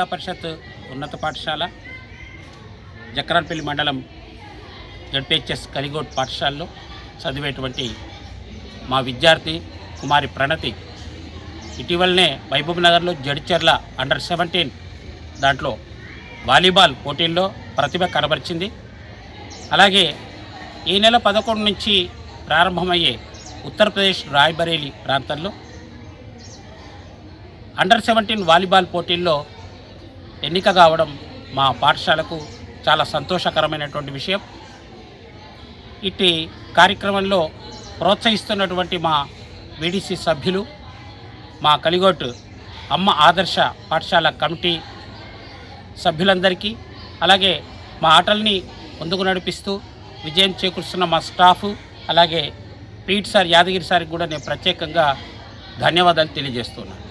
జిల్లా పరిషత్ ఉన్నత పాఠశాల జక్రాన్పల్లి మండలం జడ్పిహెచ్ఎస్ కలిగోడ్ పాఠశాలలో చదివేటువంటి మా విద్యార్థి కుమారి ప్రణతి ఇటీవలనే మహబూబ్ నగర్లో జడిచెర్ల అండర్ సెవెంటీన్ దాంట్లో వాలీబాల్ పోటీల్లో ప్రతిభ కనబరిచింది. అలాగే ఈ నెల పదకొండు నుంచి ప్రారంభమయ్యే ఉత్తరప్రదేశ్ రాయ్బరేలీ ప్రాంతంలో అండర్ సెవెంటీన్ వాలీబాల్ పోటీల్లో ఎన్నిక కావడం మా పాఠశాలకు చాలా సంతోషకరమైనటువంటి విషయం. ఇట్టి కార్యక్రమంలో ప్రోత్సహిస్తున్నటువంటి మా బీడీసీ సభ్యులు మా కలిగోటు అమ్మ ఆదర్శ పాఠశాల కమిటీ సభ్యులందరికీ అలాగే మా ఆటల్ని ముందుకు నడిపిస్తూ విజయం చేకూరుస్తున్న మా స్టాఫ్ అలాగే పీట్ సార్ యాదగిరి సార్కి కూడా నేను ప్రత్యేకంగా ధన్యవాదాలు తెలియజేస్తున్నాను.